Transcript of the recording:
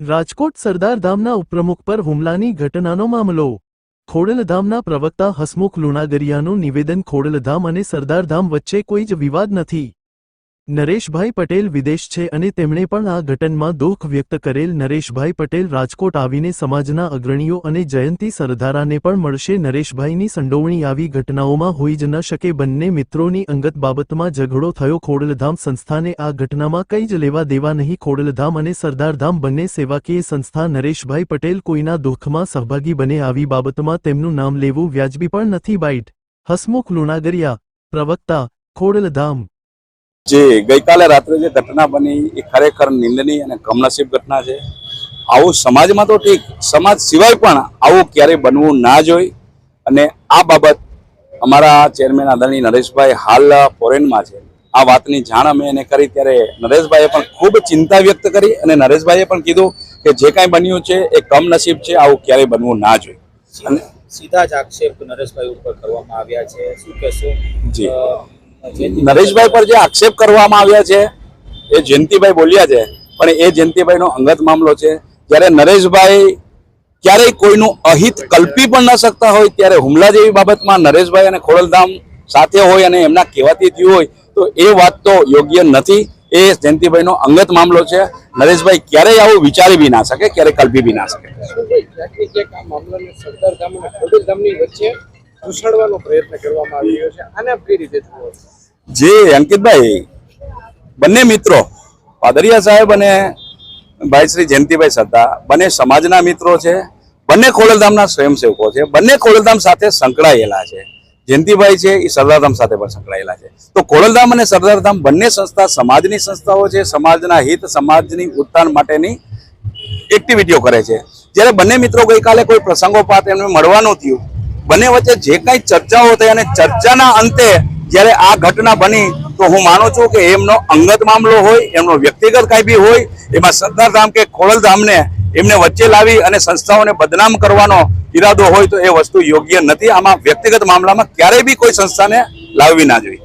રાજકોટ સરદાર ધામના ઉપપ્રમુખ પર હુમલાની ઘટનાનો મામલો. ખોડલધામના પ્રવક્તા હસમુખ લુણાગરિયાનું નિવેદન ખોડલધામ અને સરદારધામ વચ્ચે કોઈ જ વિવાદ નથી. નરેશભાઈ પટેલ વિદેશ છે અને તેમણે પણ આ ઘટનમાં દુઃખ વ્યક્ત કરેલ નરેશભાઈ પટેલ રાજકોટ આવીને સમાજના અગ્રણીઓ અને જયંતી સરદારાને પણ મળશે. નરેશભાઈની સંડોવણી આવી ઘટનાઓમાં હોઈ જ ન શકે. બંને મિત્રોની અંગત બાબતમાં ઝઘડો થયો. ખોડલધામ સંસ્થાને આ ઘટનામાં કંઈ જ લેવા દેવા નહીં. ખોડલધામ અને સરદારધામ બંને સેવાકીય સંસ્થા નરેશભાઈ પટેલ કોઈના દુઃખમાં સહભાગી બને આવી બાબતમાં તેમનું નામ લેવું વ્યાજબી પણ નથી. બાઇટ, હસમુખ લુણાગરિયા, પ્રવક્તા, ખોડલધામ જે ગઈકાલે રાત્રે જે ઘટના બની એ ખરેખર નિંદનીય અને કમનસીબ ઘટના છે. આવું સમાજમાં તો ઠીક સમાજ સિવાય પણ આવું ક્યારેય બનવું ના જોઈ. અને આ બાબત અમારા ચેરમેન આદરણીય નરેશભાઈ હાલ ફોરેનમાં છે. આ વાતની જાણ અમે એને કરી ત્યારે નરેશભાઈએ પણ ખૂબ ચિંતા વ્યક્ત કરી અને નરેશભાઈએ પણ કીધું કે જે કાંઈ બન્યું છે એ કમનસીબ છે આવું ક્યારેય બનવું ના જોઈએ અને સીધા જ આક્ષેપ નરેશભાઈ ઉપર કરવામાં આવ્યા છે. શું કહેશો? જી. નરેશભાઈ પર જે આક્ષેપ કરવામાં આવ્યા છે, એ જયંતિભાઈ બોલ્યા છે, પણ એ જયંતિભાઈનો અંગત મામલો છે. જ્યારે નરેશભાઈ ક્યારેય કોઈનું અહિત કલ્પી પણ ન શકતા હોય, ત્યારે હુમલા જેવી બાબતમાં નરેશભાઈ અને ખોડલધામ સાથે હોય અને એમના કહેવાથી થયું હોય, તો એ વાત તો યોગ્ય નથી. એ જયંતિભાઈનો અંગત મામલો છે. નરેશભાઈ ક્યારેય આવું વિચારી બી ના શકે, ક્યારેય કલ્પી બી ના શકે. ઘૂસાડવાનો પ્રયત્ન કરવામાં આવી રહ્યો છે. આને કઈ રીતે જુઓ જે અંકિતભાઈ, બંને મિત્રો, પાદરિયા સાહેબ અને ભાઈ શ્રી જયંતિભાઈ સદ્દા બંને સમાજના મિત્રો છે, બંને ખોડલધામના સ્વયંસેવકો છે, બંને ખોડલધામ સાથે સંકળાયેલા છે. જયંતિભાઈ છે, એ સરદારધામ સાથે પણ સંકળાયેલા છે. તો ખોડલધામ અને સરદારધામ બંને સંસ્થા સમાજની સંસ્થાઓ છે, સમાજના હિત, સમાજની ઉત્થાન માટેની એક્ટિવિટીઓ કરે છે. જ્યારે બંને મિત્રો ગઈકાલે કોઈ પ્રસંગોપાત એમને મળવાનું થયું બંને વચ્ચે જે કાંઈ ચર્ચાઓ થઈ અને ચર્ચાના અંતે જ્યારે આ ઘટના બની, તો હું માનું છું કે એમનો અંગત મામલો હોય, એમનો વ્યક્તિગત કાંઈ બી હોય, એમાં સરદારધામ કે ખોડલધામને એમને વચ્ચે લાવી અને સંસ્થાઓને બદનામ કરવાનો ઈરાદો હોય, તો એ વસ્તુ યોગ્ય નથી. આમાં વ્યક્તિગત મામલામાં ક્યારેય બી કોઈ સંસ્થાને લાવવી ના જોઈએ.